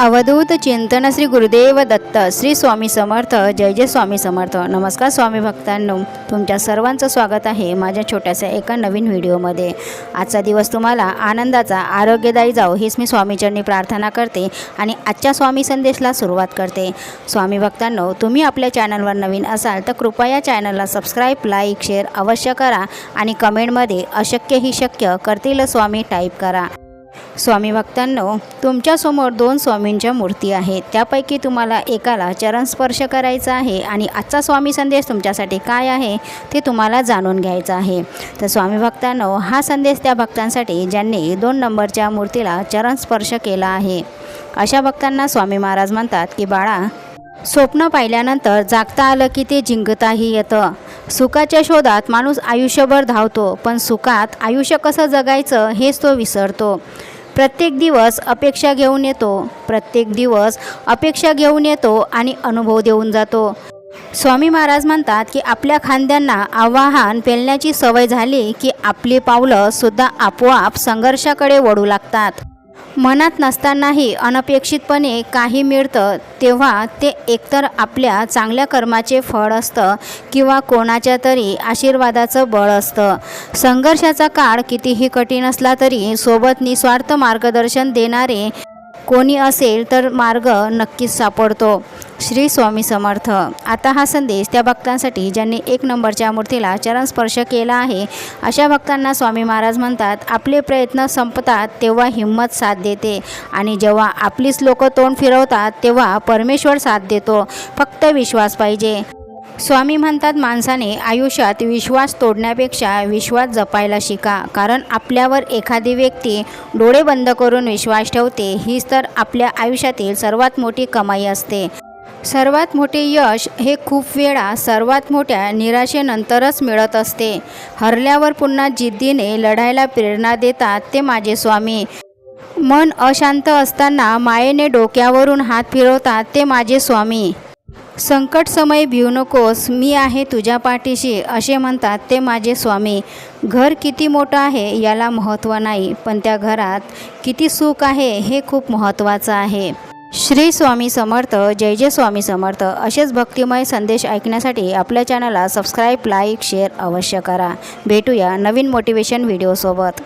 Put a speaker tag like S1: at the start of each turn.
S1: अवधूत चिंतन श्री गुरुदेव दत्त श्री स्वामी समर्थ जय जय स्वामी समर्थ. नमस्कार स्वामी भक्तांनो तुमच्या सर्वांचं स्वागत आहे माझ्या छोट्याशा एका नवीन व्हिडिओमध्ये. आजचा दिवस तुम्हाला आनंदाचा आरोग्यदायी जाओ हीच मी स्वामीचरणी प्रार्थना करते आणि आजच्या स्वामी संदेशला सुरुवात करते. स्वामी भक्तांनो तुम्ही आपल्या चॅनलवर नवीन असाल तर कृपया चॅनलला सबस्क्राईब लाईक शेअर अवश्य करा आणि कमेंटमध्ये अशक्य ही शक्य करतील स्वामी टाईप करा. स्वामी भक्तांनो तुमच्यासमोर दोन स्वामींच्या मूर्ती आहेत. त्यापैकी तुम्हाला एकाला चरण स्पर्श करायचा आहे आणि आजचा स्वामी संदेश तुमच्यासाठी काय आहे ते तुम्हाला जाणून घ्यायचं आहे. तर स्वामी भक्तांनो हा संदेश त्या भक्तांसाठी ज्यांनी दोन नंबरच्या मूर्तीला चरण स्पर्श केला आहे. अशा भक्तांना स्वामी महाराज म्हणतात की बाळा स्वप्न पाहिल्यानंतर जागता आलं की ते जिंकताही येतं. सुखाच्या शोधात माणूस आयुष्यभर धावतो पण सुखात आयुष्य कसं जगायचं हेच तो विसरतो. प्रत्येक दिवस अपेक्षा घेऊन येतो. प्रत्येक दिवस अपेक्षा घेऊन येतो आणि अनुभव देऊन जातो. स्वामी महाराज म्हणतात की आपल्या खांद्यांना आव्हान पेलण्याची सवय झाली की आपली पावलं सुद्धा आपोआप संघर्षाकडे वळू लागतात. मनात नसतानाही अनपेक्षितपणे काही मिळतं तेव्हा ते एकतर आपल्या चांगल्या कर्माचे फळ असतं किंवा कोणाच्या तरी आशीर्वादाचं बळ असतं. संघर्षाचा काळ कितीही कठीण असला तरी सोबत निस्वार्थ मार्गदर्शन देणारे कोणी असेल तर मार्ग नक्कीच सापडतो. श्री स्वामी समर्थ. आता हा संदेश त्या भक्तांसाठी ज्यांनी एक नंबरच्या मूर्तीला चरण स्पर्श केला आहे अशा भक्तांना स्वामी महाराज म्हणतात आपले प्रयत्न संपतात तेव्हा हिंमत साथ देते. आणि जेव्हा आपलीच लोक तोंड फिरवतात तेव्हा परमेश्वर साथ देतो. फक्त विश्वास पाहिजे. स्वामी म्हणतात माणसाने आयुष्यात विश्वास तोडण्यापेक्षा विश्वास जपायला शिका कारण आपल्यावर एखादी व्यक्ती डोळे बंद करून विश्वास ठेवते हीच तर आपल्या आयुष्यातील सर्वात मोठी कमाई असते. सर्वात मोठे यश हे खूप वेळा सर्वात मोठ्या निराशेनंतरच मिळत असते. हरल्यावर पुन्हा जिद्दीने लढायला प्रेरणा देतात ते माझे स्वामी. मन अशांत असताना मायेने डोक्यावरून हात फिरवतात ते माझे स्वामी. संकट समय नकोस मी आहे तुझ्या पाठीशी असे म्हणतात ते माझे स्वामी. घर किती मोठं आहे याला महत्त्व नाही पण त्या घरात किती सुख आहे हे खूप महत्त्वाचं आहे. श्री स्वामी समर्थ जय जय स्वामी समर्थ असेच भक्तिमय संदेश ऐकण्यासाठी आपल्या चॅनलला सबस्क्राईब लाईक शेअर अवश्य करा. भेटूया नवीन मोटिवेशन व्हिडिओसोबत.